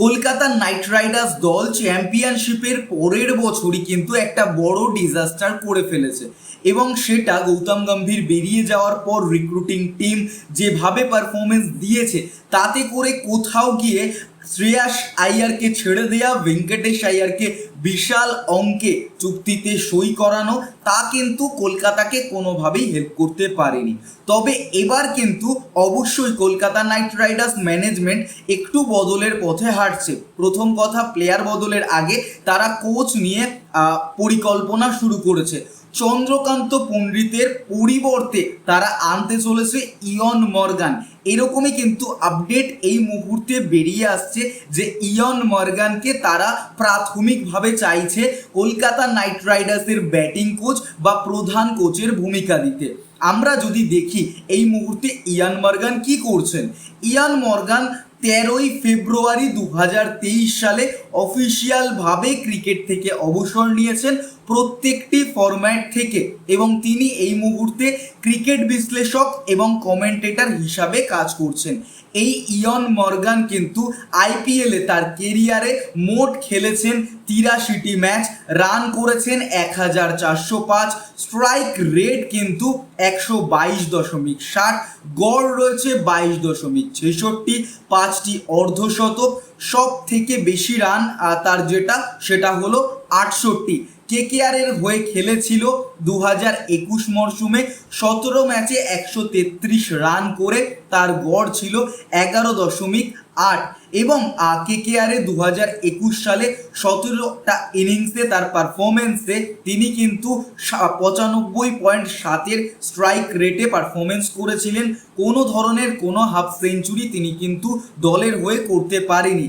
Kolkata night Riders দল চ্যাম্পিয়নশিপের পরের বছরই কিন্তু একটা বড় ডিজাস্টার করে ফেলেছে। এবং সেটা গৌতম গম্ভীর বেরিয়ে যাওয়ার পর রিক্রুটিং টিম যেভাবে পারফরমেন্স দিয়েছে, তাতে করে কোথাও গিয়ে শ্রেয়াস আইয়ারকে ছেড়ে দেওয়া ভেঙ্কটেশ আইয়ারকে বিশাল অঙ্কে চুক্তিতে সই করানো, তা কিন্তু কলকাতাকে কোনোভাবেই হেল্প করতে পারেনি। তবে এবার কিন্তু অবশ্যই কলকাতা নাইট রাইডার্স ম্যানেজমেন্ট একটু বদলের পথে হাঁটছে। প্রথম কথা প্লেয়ার বদলের আগে তারা কোচ নিয়ে পরিকল্পনা শুরু করেছে। চন্দ্রকান্ত পণ্ডিতের পরিবর্তে তারা আনতে চলেছে ইয়ন মর্গান। এরকমই কিন্তু আপডেট এই মুহূর্তে বেরিয়ে আসছে যে ইয়ন মর্গানকে তারা প্রাথমিকভাবে চাইছে কলকাতা নাইট রাইডার্সের ব্যাটিং কোচ বা প্রধান কোচের ভূমিকা দিতে। আমরা যদি দেখি এই মুহূর্তে ইয়ান মর্গান কি করছেন? ইয়ান মর্গান তেরোই ফেব্রুয়ারি দু হাজার তেইশ সালে অফিসিয়ালভাবে ক্রিকেট থেকে অবসর নিয়েছেন প্রত্যেকটি ফরম্যাট থেকে এবং তিনি এই মুহূর্তে ক্রিকেট বিশ্লেষক এবং কমেন্টেটর হিসাবে কাজ করছেন। এই ইয়ন মর্গান কিন্তু আইপিএলে তার কেরিয়ারে মোট খেলেছেন তিরাশিটি ম্যাচ রান করেছেন এক হাজার চারশো পাঁচ স্ট্রাইক রেট কিন্তু একশো বাইশ দশমিক ষাট, গড় রয়েছে বাইশ দশমিক ছেষট্টি পাঁচটি অর্ধশতক সব থেকে বেশি রান তার যেটা সেটা হলো আটষট্টি। কেকেআরের হয়ে খেলেছিল দু হাজার একুশ মরশুমে সতেরো ম্যাচে একশো তেত্রিশ রান করে, তার গড় ছিল এগারো দশমিক আট এবং কেকেআরে দু হাজার একুশ সালে সতেরোটা ইনিংসে তার পারফরমেন্সে তিনি কিন্তু পঁচানব্বই পয়েন্ট সাতের স্ট্রাইক রেটে পারফরমেন্স করেছিলেন। কোনো ধরনের কোনো হাফ সেঞ্চুরি তিনি কিন্তু দলের হয়ে করতে পারেনি।